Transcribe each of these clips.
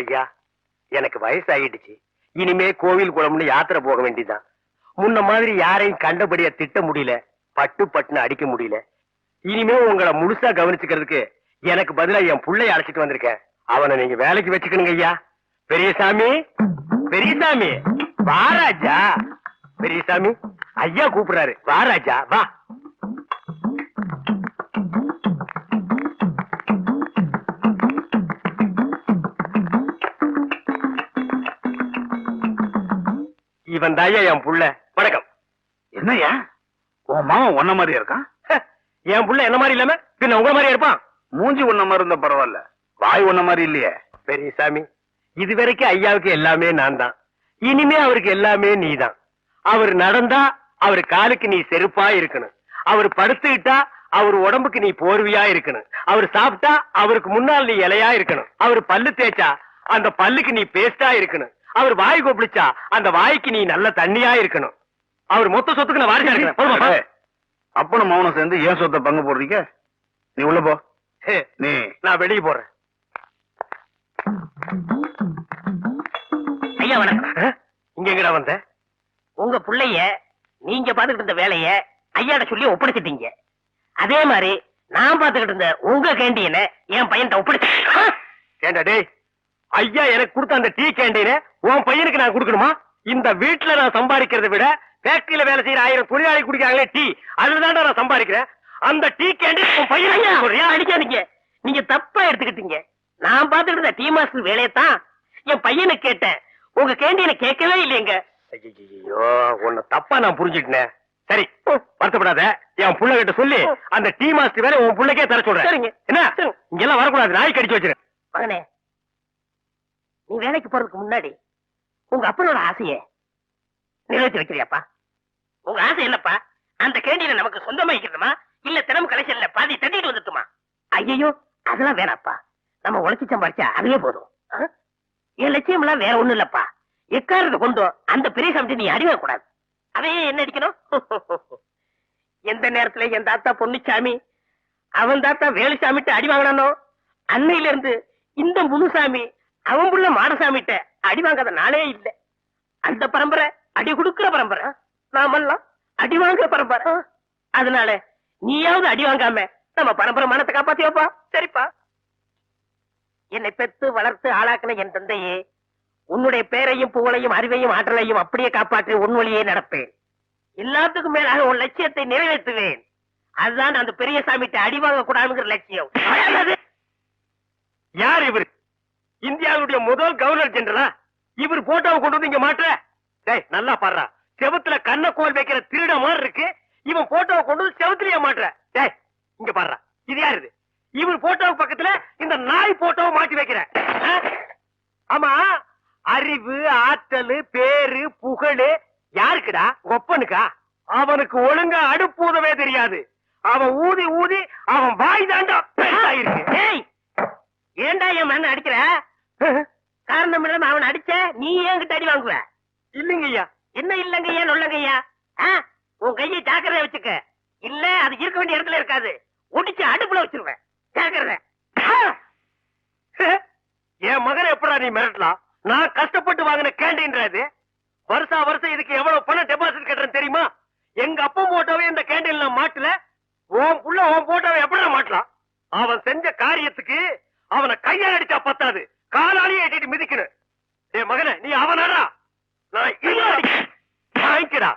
ஐயா எனக்கு வயசாயிடுச்சு. இனிமே கோவில் குளம்னு யாத்திரை போக வேண்டியதுதான். முன்ன மாதிரி யாரையும் கண்டபடியா திட்ட முடியல பட்டு பட்டுன்னு அடிக்க முடியல. இனிமே உங்களை முழுசா கவனிச்சுக்கிறதுக்கு எனக்கு பதிலா என் புள்ளைய அழைச்சிட்டு வந்திருக்கேன். அவனை நீங்க வேலைக்கு வச்சுக்கணுங்க ஐயா. பெரியசாமி பெரியசாமி வாராஜா பெரியசாமி ஐயா கூப்பிடுறாரு. வாராஜா வா. இவன் தாயா என் புள்ள? வணக்கம். என்னய்யா? உன் மாமன் உன்ன மாதிரி இருக்கான்? என் புள்ள என்ன மாதிரி இல்லாம? பின்ன உங்க மாதிரி இருப்பான்? மூஞ்சி உன்ன மாதிரி இருந்தா பரவாயில்ல. வாய் உன்ன மாதிரி இல்லையே. பெரியசாமி இது வரைக்கும் ஐயாவுக்கு எல்லாமே நான் தான் இனிமே அவருக்கு எல்லாமே நீதான். அவர் நடந்தா அவர் காலுக்கு நீ செருப்பா இருக்கணும். அவர் படுத்துக்கிட்டா அவர் உடம்புக்கு நீ போர்வையா இருக்கணும். அவர் சாப்பிட்டா அவருக்கு முன்னால் நீ இலையா இருக்கணும். அவர் பல்லு தேய்ச்சா அந்த பல்லுக்கு நீ பேஸ்டா இருக்கணும். அவர் வாய் கொப்பளிச்சா அந்த வாய்க்கு நீ நல்ல தண்ணியா இருக்கணும். அவர் மொத்த சொத்துக்கு நான் வாரிசா? அடே, அப்பனும் மௌனம் சேர்ந்து ஏன் சொத்தை பங்கு போடுறீங்க? நீ உள்ள போ. நீ. நான் வெளியே போறேன். ஐயா வணக்கம்? இங்க எங்கடா வந்த? உங்க புள்ளைய நீங்க பாத்துக்கிட்டு இருந்த வேலைய ஐயாட சொல்லி ஒப்படைச்சிட்டீங்க. அதே மாதிரி நான் பாத்துக்கிட்டு இருந்த உங்க கேண்டீன என் பையன்ட்ட ஒப்படைச்சு ஏண்டா டேய். ஐயா எனக்கு கொடுத்த அந்த டீ கேண்டீன உன் பையனுக்கு நான் கொடுக்கணுமா? இந்த வீட்டுல நான் சம்பாதிக்கிறதை விட ஃபேக்டரியில வேலை செய்யற ஆயிரம் தொழிலாளி குடிக்கிறாங்களே டீ அதுதான்டா நான் சம்பாதிக்கிறேன். அந்த டீ கேண்டீன் உன் பையன் சொல்றியா? அடிக்காதீங்க. நீங்க தப்பா எடுத்துக்கிட்டீங்க. நான் பாத்துக்கிட்டு இருந்த டீ மாஸ்டர் வேலையத்தான் என் பையனுக்கு கேட்டேன். உங்க கேண்டீனை கேட்கவே இல்லையங்க ஐயோ உன்னை தப்பா நான் புரிஞ்சுக்கிட்டேன். சரி வருத்தப்படாத. என் புள்ள கிட்ட சொல்லி அந்த டீ மாஸ்டர் வேலை உன் புள்ளைக்கே தர சொல்றேன். சரிங்க. என்ன? சரி. இங்கெல்லாம் வரக்கூடாது. நாய் கடிச்சு வச்சிரு. மகனே நீ வேலைக்கு போறதுக்கு முன்னாடி உங்க அப்பனோட ஆசைய நிறைவேற்றி வைக்கிறியாப்பா உங்க ஆசை என்னப்பா? அந்த கேண்டீனை நமக்கு சொந்தமா வைக்கிறதுமா இல்ல தினமும் கலெக்ஷன்ல பாதி தட்டிட்டு வந்துட்டுமா? ஐயோ அதெல்லாம் வேணாப்பா. நம்ம உழைச்சி சம்பாரிச்சா அதுவே போதும். என் லட்சியம் எல்லாம் வேற ஒண்ணும் இல்லப்பா. எக்காரத்தை கொண்டோ அந்த பெரிய சமைச்சு நீ அறிவே கூடாது. அவையே என்ன அடிக்கணும்? எந்த நேரத்துல என் தாத்தா பொன்னுச்சாமி அவன் தாத்தா வேலுசாமிட்டு அடி வாங்கினானோ அன்னையில இருந்து இந்த முனுசாமி அவன் புள்ள மாடசாமிட்ட அடி வாங்காத நாளே இல்ல. அந்த பரம்பரை அடி கொடுக்கிற பரம்பரை. நாமெல்லாம் அடி வாங்குற பரம்பரை. அதனால நீயாவது அடி வாங்காம நம்ம பரம்பரை மானத்தை காப்பாத்தி வைப்பா சரிப்பா. என்னை பெத்து வளர்த்து ஆளாக்கின என் தந்தையே உன்னுடைய பேரையும் புகழையும் அறிவையும் ஆற்றலையும் அப்படியே காப்பாற்றி உன் வழியே நடப்பேன். எல்லாத்துக்கும் மேலாக உன் லட்சியத்தை நிறைவேற்றுவேன். அதுதான் அந்த பெரிய சாமிட்ட அடி வாங்க கூடாதுங்கிற லட்சியம். யார் இவர்? இந்தியாவுடைய முதல் கவர்னர் ஜெனரலா? இவர் போட்டோவை கொண்டு வந்து இங்க மாற்ற டேய் நல்லா பாடுறா. செவுத்துல கண்ண கோல் வைக்கிற திருட மாதிரி இருக்கு. இவன் போட்டோவை கொண்டு வந்து செவுத்துலயே மாட்டுற. டேய் இங்க பாடுறா. இது யாரு இது? இவர் போட்டோவுக்கு பக்கத்துல இந்த நாய் போட்டோவை மாட்டி வைக்கிற. ஆமா. அறிவு ஆற்றல் பேரு புகழு. யாருக்குடா? ஒப்பனுக்கா? அவனுக்கு ஒழுங்கா அடுப்பு ஊதவே தெரியாது. அவன் ஊதி ஊதி அவன் வாய் தாண்டா பெருசாயிருக்கு. ஏன்டா என் மண்ண அடிக்கிற? காரணம் இல்லாம அவன் அடிச்ச நீ ஏன் அடி வாங்குவ? இல்லைங்க ஐயா. என்ன இல்லங்கய்யா நொல்லங்கய்யா ஆ? உன் கையை ஜாக்கிரதை வச்சுக்க. இல்ல அது இருக்க வேண்டிய இடத்துல இருக்காது. ஒடிச்சு அடுப்புல வச்சிருவேன் ஜாக்கிரதை. என் மகனை எப்படா நீ மிரட்டலாம் நான் கஷ்டப்பட்டு வாங்கின கேண்டீன்றது வருஷா வருஷம் இதுக்கு எவ்வளவு பணம் டெபாசிட் கட்டுறேன் தெரியுமா? எங்க அப்பா போட்டோவே இந்த கேண்டீன்ல மாட்டல. உன் புள்ள உன் போட்டோவை எப்படா மாட்டலாம் அவன் செஞ்ச காரியத்துக்கு அவனை கையால் அடிச்சா பத்தாது. காலாலேயே எட்டிட்டு மிதிக்கணும் என் மகனே நீ அவனாடா. நான். வாங்கிக்கடா.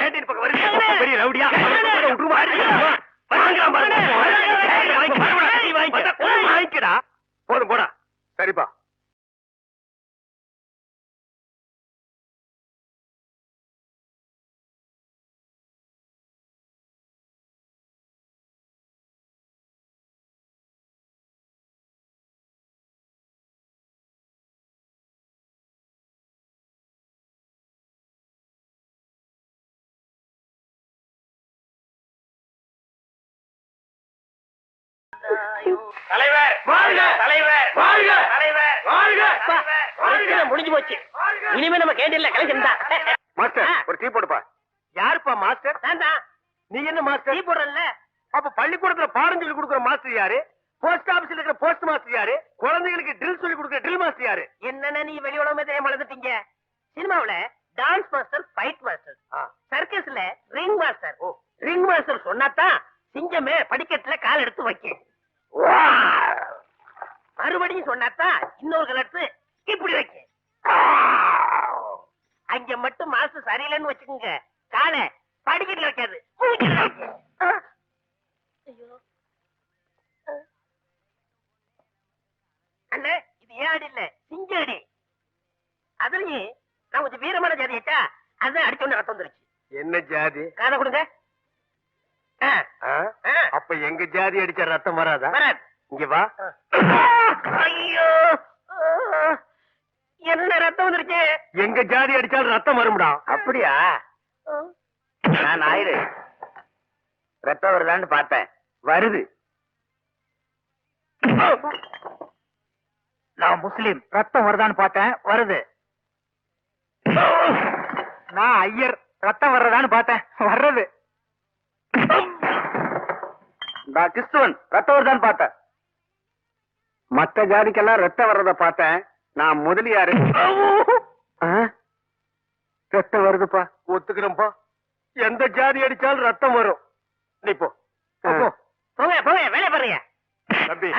கேண்டீன் பக்கம் வருது. பெரிய ரவுடியா. வாங்கிக்கடா. போதும் போடா. சரிப்பா. தலைவர் வாழ்க! தலைவர் வாழ்க! தலைவர் வாழ்க! அப்பா, பிரச்சனை முடிஞ்சு போச்சு. இனிமே நம்ம கேண்டீன்ல கலெக்ஷன் தான். மாஸ்டர் ஒரு டீ போடுப்பா. யாருப்பா மாஸ்டர்? நான் நீ என்ன டீ மாஸ்டர் போடுறேன்ல அப்ப பள்ளிக்கூடத்துல பாடம் சொல்லி கொடுக்குற மாஸ்டர் யாரு? போஸ்ட் ஆபீஸ்ல இருக்கிற போஸ்ட் மாஸ்டர் யாரு? குழந்தைகளுக்கு ட்ரில் சொல்லி கொடுக்குற ட்ரில் மாஸ்டர் யாரு? என்னென்ன நீ வெளி உலகமே தெரியாம வளர்ந்துட்டீங்க? சினிமாவுல டான்ஸ் மாஸ்டர் ஃபைட் மாஸ்டர் சர்க்கஸ்ல ரிங் மாஸ்டர் ரிங் மாஸ்டர் சொன்னாதான் சிங்கமே படிக்கட்டுல கால் எடுத்து வைக்க மறுபடியும் சொன்னாதான் இன்னொரு கால் எடுத்து இப்படி வைக்க அங்க மட்டும் மாஸ்டர் சரியில்லைன்னு வச்சுக்கோங்க காலை படிக்கட்டுல வைக்காது பூஜையில வைக்க. ஐயோ அண்ணே இது ஏன் அடி இல்ல சிங்க அடி அதுலயும் நான் கொஞ்சம் வீரமான ஜாதி ஆச்சா அதான் அடிச்சோன்னு ரத்தம் வந்துருச்சு என்ன ஜாதி? காதை கொடுங்க. அப்ப எங்க ஜாதி அடிச்ச ரத்தம் வராதா? இங்க வா. ஐயோ. என்ன ரத்தம் வந்துருச்சு? எங்க ஜாதி அடிச்சாலும் ரத்தம் வரும்டா. அப்படியா? நான் ஆயிரு. ரத்தம் வருதான்னு பார்த்தேன். வருது. நான் முஸ்லீம். ரத்தம் வருதான்னு பார்த்தேன். வருது. நான் ஐயர். ரத்தம் வர்றதான்னு பார்த்தேன். வர்றது. நான் கிறிஸ்துவன் ரத்தம் வருதான்னு பார்த்தேன். மத்த ஜாதிக்கெல்லாம் ரத்தம் வர்றத பார்த்தேன். நான் முதலியாரு? ரத்தம் வருதுப்பா. ஒத்துக்கிறேன்ப்பா. எந்த ஜாதி அடிச்சாலும் ரத்தம் வரும். நீ போ. போங்க போங்க வேலைய பாருங்க தம்பி?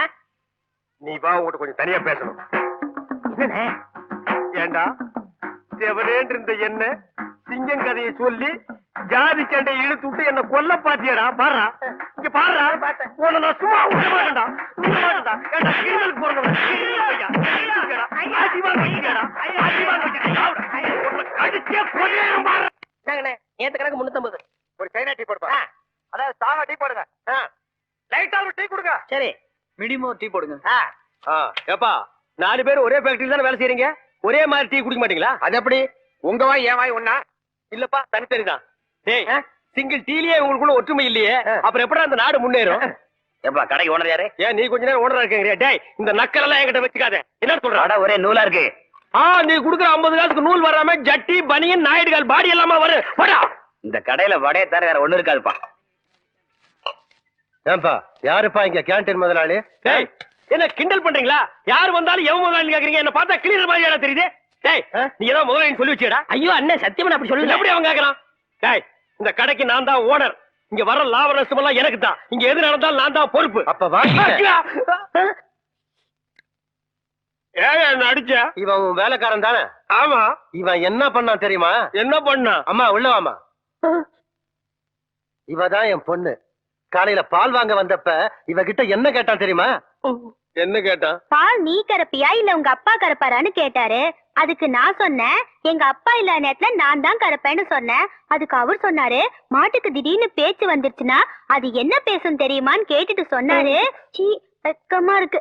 நீ வா உங்ககிட்ட கொஞ்சம் தனியா பேசணும். ஏண்டா? செவரேன் இருந்த என்ன சிங்கம் கதையை சொல்லி ஜாதி சண்டையை இழுத்து விட்டு என்ன கொல்ல பாத்தியடா பாருடா இங்க பாருடா உன்னை நான் சும்மா விட மாட்டேன்டா. விட மாட்டேன்டா. கிரிமினல் வச்சுக்கடா. வச்சுக்கடா. கடிச்சே பாரு. என்னங்கண்ணே நேத்து கணக்கு முன்னூத்தம்பது. ஒரு சைனா டீ போடுப்பா. அதாவது தாங்க டீ போடுங்க. லைட்டா ஒரு டீ கொடுங்க. சரி. மினிமம் டீ போடுங்க. ஆ. ஏப்பா நாலு பேர் ஒரே ஃபேக்டரி தானே வேலை செய்றீங்க? ஒரே மாதிரி டீ குடிக்க மாட்டீங்களா? அது எப்படி? உங்க வாய் என் வாய் ஒண்ணா இல்லப்பா தனித்தனி தான் டேய்? சிங்கிள் டீலயே உங்களுக்குள்ள ஒற்றுமை இல்லையே. அப்புறம் எப்படி அந்த நாடு முன்னேறும்? எப்பா கடைக்கு ஓனர் யாரு? ஏன் நீ கொஞ்ச நேரம் ஓனரா இருக்கீங்க டேய் இந்த நக்கல் எல்லாம் என்கிட்ட வச்சுக்காத. என்ன சொல்ற? ஒரே நூலா இருக்கு. ஆ நீ குடுக்குற 50 காசுக்கு நூல் வராம ஜட்டி பனியன் நாயுடுகால் பாடி எல்லாமே வரும் போடா இந்த கடையில வடையை தர வேற ஒண்ணு இருக்காதுப்பா. ஏன்பா யாருப்பா இங்க கேண்டீன் முதலாளி? டேய் என்ன கிண்டல் பண்றீங்களா? யார் வந்தாலும் எவன் முதலாளி கேக்குறீங்க? என்ன பார்த்தா கிளீனர் மாதிரி இடம் தெரியுது. நீ ஏதோ முதலாளி சொல்லி வச்சியடா. ஐயோ அண்ணே சத்தியமா அப்படி சொல்லுங்க எப்படி அவன் கேக்குறான்? டேய் இந்த கடைக்கு நான் தான் ஓனர். இங்க வர லாப நஷ்டம் எல்லாம் எனக்கு தான். இங்க எது நடந்தாலும் நான் தான் பொறுப்பு. அப்ப ஏன் என்ன அடிச்ச? இவன் உன் வேலைக்காரன் தானே? ஆமா. இவன் என்ன பண்ணான் தெரியுமா? என்ன பண்ணான் அம்மா உள்ள வாமா இவ தான் என் பொண்ணு. காலையில பால் வாங்க வந்தப்ப இவகிட்ட என்ன கேட்டான் தெரியுமா? என்ன கேட்டான்? பால் நீ கறப்பியா இல்ல உங்க அப்பா கறப்பாரான்னு கேட்டாரு? அதுக்கு நான் சொன்னேன் எங்க அப்பா இல்லாத நேரத்துல நான் தான் கறப்பேன்னு சொன்னேன். அதுக்கு அவர் சொன்னாரு மாட்டுக்கு திடீர்னு பேச்சு வந்துருச்சுன்னா அது என்ன பேசும் தெரியுமான்னு கேட்டுட்டு சொன்னாரு. சீ வெக்கமா இருக்கு.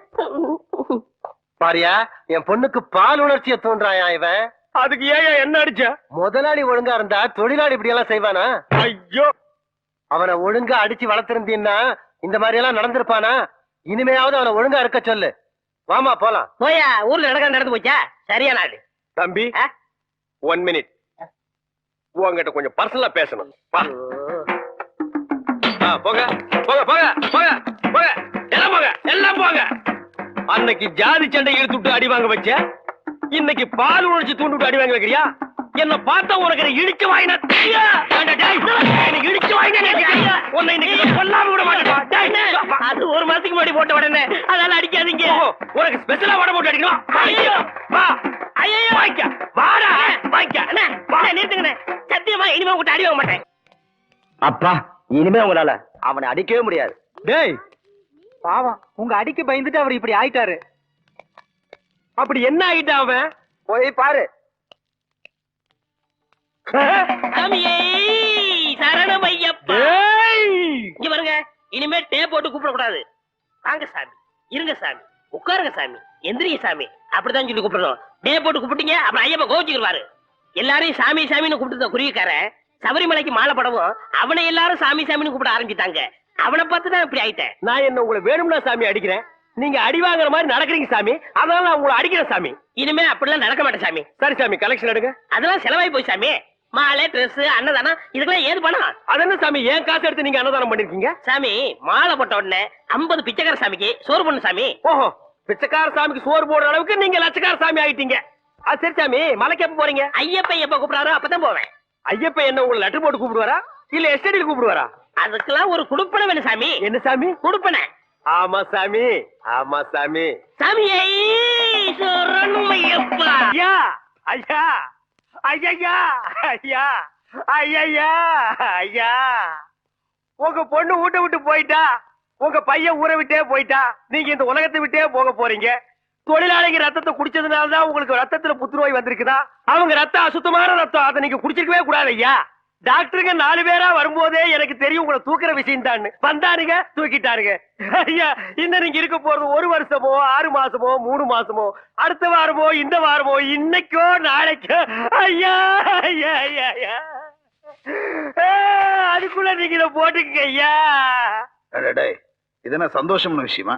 பாரியா என் பொண்ணுக்கு பால் உணர்ச்சியை தூண்டுறாயா இவன்? அதுக்கு ஏன் என்ன அடிச்ச? முதலாளி ஒழுங்கா இருந்தா தொழிலாளி இப்படி எல்லாம் செய்வானா? ஐயோ! அவனை ஒழுங்கா அடிச்சு வளர்த்திருந்தீன்னா இந்த மாதிரி எல்லாம் நடந்திருப்பானா? இனிமையாவது அவனை ஒழுங்கா இருக்க சொல்லு. வாமா போலாம். போயா ஊர்ல நடக்க நடந்து போச்சா? சரியா நாடு தம்பி? ஒன் மினிட் உங்ககிட்ட கொஞ்சம் பர்சனலா பேசணும். போங்க. போங்க போங்க போங்க போங்க. எல்லாம் போங்க எல்லாம் போங்க. அன்னைக்கு ஜாதி சண்டை இழுத்து விட்டு அடி வாங்க வச்ச? இன்னைக்கு பால் உணர்ச்சி தூண்டு விட்டு அடி வாங்க வைக்கிறியா? என்ன பார்த்தா உனக்கு இடிச்சு வாங்கின இடிச்சு வாங்கின உன்னை இன்னைக்கு கொல்லாம விட மாட்டேன். அது ஒரு மாசத்துக்கு முன்னாடி போட்ட உடனே. அதெல்லாம் அடிக்காதீங்க. உனக்கு ஸ்பெஷலா வடை போட்டு அடிக்கணும் வாய்க்க. வாடா. வாய்க்க. நிறுத்துங்கண்ணே. சத்தியமா இனிமே உங்ககிட்ட அடி வாங்க மாட்டேன். அப்பா இனிமே உங்களால அவனை அடிக்கவே முடியாது. டேய் பாவம். உங்க அடிக்கு பயந்துட்டு அவர் இப்படி ஆயிட்டாரு. அப்படி என்ன ஆயிட்டான் அவன்? போய் பாரு. சாமியே சரணம் ஐயப்பா. இங்க பாருங்க இனிமே டே போட்டு கூப்பிட கூடாது வாங்க சாமி இருங்க சாமி. உட்காருங்க சாமி. எந்திரிங்க சாமி. அப்படிதான் சொல்லி கூப்பிடணும் டே போட்டு கூப்பிட்டீங்க அப்புறம் ஐயப்பா கோவிச்சுக்குவாரு எல்லாரையும் சாமி சாமின்னு கூப்பிட்டு குருவிக்காரன் சபரிமலைக்கு மாலை படவும் அவனை எல்லாரும் சாமி சாமின்னு கூப்பிட ஆரம்பிச்சிட்டாங்க. அவனை பார்த்து தான் இப்படி ஆயிட்டேன். நான் என்ன உங்களை வேணும்னா சாமி அடிக்கிறேன்? நீங்க அடி வாங்குற மாதிரி நடக்கிறீங்க சாமி. அதனால நான் உங்களை அடிக்கிறேன் சாமி. இனிமே அப்படிலாம் நடக்க மாட்டேன் சாமி. சரி சாமி கலெக்ஷன் எடுங்க. அதெல்லாம் செலவாய் போய் சாமி. மாலை Dress அன்னதானம் இதுக்கெல்லாம் ஏது பணம்? அது என்ன சாமி ஏன் காசு எடுத்து நீங்க அன்னதானம் பண்ணிருக்கீங்க? சாமி மாலை போட்ட உடனே ஐம்பது பிச்சைக்கார சாமிக்கு சோறு பண்ணு சாமி. ஓஹோ. பிச்சைக்கார சாமிக்கு சோறு போடுற அளவுக்கு நீங்க லட்சக்கார சாமி ஆயிட்டீங்க. ஆ, சரி சாமி மலைக்கு எப்ப போறீங்க? ஐயப்ப எப்ப கூப்பிடாரோ அப்பதான் போவேன். ஐயப்ப என்ன உங்களை லெட்டர் போட்டு கூப்பிடுவாரா? இல்ல எஸ்டடியில் கூப்பிடுவாரா? அதுக்கெல்லாம் ஒரு குடுப்பனை வேணும் சாமி. என்ன சாமி? குடுப்பனை. ஆமா சாமி ஆமா சாமி. ஐயப்பா ஐயா ஐயா ஐயா ஐயா ஐயா ஐயா. உங்க பொண்ணு வீட்டை விட்டு போயிட்டா? உங்க பையன் ஊரை விட்டே போயிட்டா? நீங்க இந்த உலகத்தை விட்டே போக போறீங்க. தொழிலாளிங்க ரத்தத்தை குடிச்சதுனால தான் உங்களுக்கு ரத்தத்துல புத்துநோய் வந்திருக்குதா? அவங்க ரத்தம் அசுத்தமான ரத்தம் அதை நீங்க குடிச்சிருக்கவே கூடாது ஐயா. டாக்டருங்க நாலு பேரா வரும்போதே எனக்கு தெரியும் உங்களை தூக்குற விஷயம் தான் வந்தானுங்க தூக்கிட்டாருங்க. ஐயா இந்த நீங்க இருக்க போறது ஒரு வருஷமோ ஆறு மாசமோ மூணு மாசமோ அடுத்த வாரமோ இந்த வாரமோ இன்னைக்கோ நாளைக்கோ. ஐயா ஐயா ஐயா ஐயா. அதுக்குள்ள நீங்க இதை போட்டுக்கங்க ஐயா. டேய், டேய், இது என்ன சந்தோஷமான விஷயமா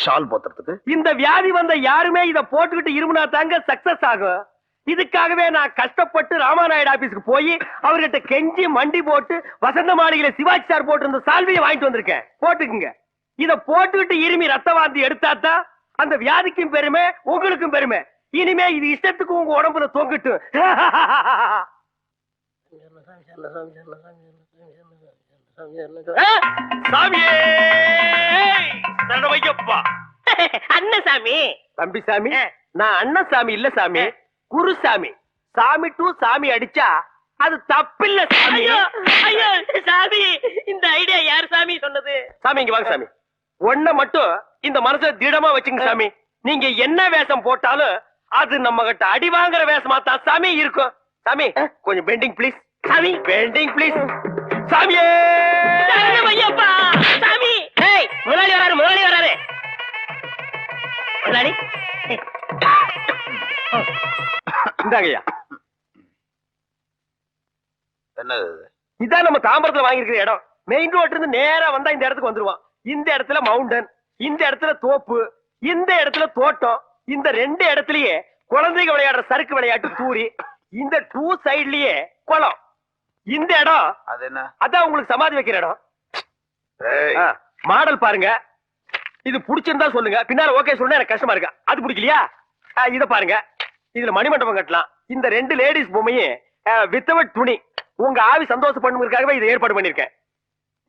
ஷால் போத்துறதுக்கு இந்த வியாதி வந்த யாருமே இத போட்டுக்கிட்டு இருமுனா தாங்க சக்சஸ் ஆகும் இதுக்காகவே நான் கஷ்டப்பட்டு ராமாநாயுடு ஆபீஸ்க்கு போய் அவர்கிட்ட கெஞ்சி மண்டி போட்டு வசந்த மாளிகையில சிவாஜி சார் போட்டு இருந்த சால்வியை வாங்கிட்டு வந்திருக்கேன் போட்டுக்குங்க இத போட்டுக்கிட்டு இருமி ரத்த வாந்தி எடுத்தாதான் அந்த வியாதிக்கும் பெருமை உங்களுக்கும் பெருமை இனிமே இது இஷ்டத்துக்கு உங்க உடம்புல தொங்கிட்டு சாமியே சரணமையப்பா அண்ணன் சாமி தம்பி சாமி நான் அண்ணசாமி இல்ல சாமி குருசாமி சாமி. டு சாமி அடிச்சா அது தப்பில்ல சாமி. ஐயோ சாமி இந்த ஐடியா யார் சாமி சொன்னது? சாமி இங்க வாங்க சாமி. ஒன்ன மட்டும் இந்த மனசுல திடமா வச்சுங்க சாமி. நீங்க என்ன வேஷம் போட்டாலும் அது நம்ம கிட்ட அடி வாங்குற வேஷமா தான் சாமி இருக்கும். சாமி கொஞ்சம் பெண்டிங் ப்ளீஸ் சாமி. பெண்டிங் ப்ளீஸ் சாமியே! சரணம் ஐயப்பா சாமி! ஏய் முதலாளி வராரு முதலாளி வராரு. முதலாளி. இந்தாங்கய்யா. என்னது இது? இதான் நம்ம தாம்பரத்துல வாங்கியிருக்கிற இடம். மெயின் ரோட்ல இருந்து நேரா வந்தா இந்த இடத்துக்கு வந்துருவான். இந்த இடத்துல மவுண்டன் இந்த இடத்துல தோப்பு இந்த இடத்துல தோட்டம் இந்த ரெண்டு இடத்துலயே குழந்தைங்க விளையாடுற சறுக்கு விளையாட்டு தூரி இந்த டூ சைடுலயே குளம். இந்த இடம் அது என்ன அதான் உங்களுக்கு சமாதி வைக்கிற இடம். மாடல் பாருங்க. இது பிடிச்சிருந்தா சொல்லுங்க. பின்னால ஓகே சொல்லுங்க எனக்கு கஷ்டமா இருக்கா. அது பிடிக்கலையா? இத பாருங்க. இதுல மணிமண்டபம் கட்டலாம். இந்த ரெண்டு லேடிஸ் பொம்மையும் வித்தவட் துணி. உங்க ஆவி சந்தோஷப்படுவதற்காகவே இதை ஏற்பாடு பண்ணிருக்கேன்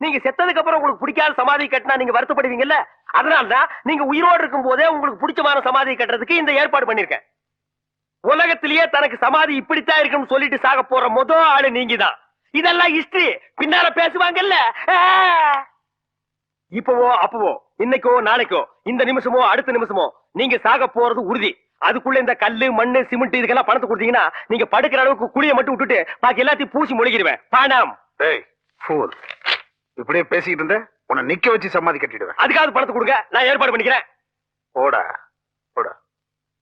நீங்க செத்ததுக்கு அப்புறம் உங்களுக்கு பிடிக்காத சமாதி கட்டினா நீங்க வருத்தப்படுவீங்கல்ல? அதனாலதான் நீங்க உயிரோடு இருக்கும் போதே உங்களுக்கு பிடிச்சமான சமாதி கட்டுறதுக்கு இந்த ஏற்பாடு பண்ணிருக்கேன் உலகத்திலேயே தனக்கு சமாதி இப்படித்தான் இருக்குன்னு சொல்லிட்டு சாக போற முத ஆளு நீங்க தான் இதெல்லாம் ஹிஸ்டரி பின்னால பேசுவாங்கல்ல. இப்பவோ அப்பவோ இன்னைக்கோ நாளைக்கோ இந்த நிமிஷமோ அடுத்த நிமிஷமோ நீங்க சாக போறது உறுதி. அதுக்குள்ள இந்த கல்லு மண்ணு சிமெண்ட் இதுக்கெல்லாம் பணத்தை கொடுத்தீங்கன்னா நீங்க படுக்கிற அளவுக்கு குழிய மட்டும் விட்டுட்டு பாக்கி எல்லாத்தையும் பூசி முழுகிடுவேன். பணம். இப்படியே பேசிக்கிட்டு இருந்த உன்னை நிக்க வச்சு சமாதி கட்டிடுவேன். அதுக்காவது பணத்தை கொடுங்க. நான் ஏற்பாடு பண்ணிக்கிறேன். போடா போடா.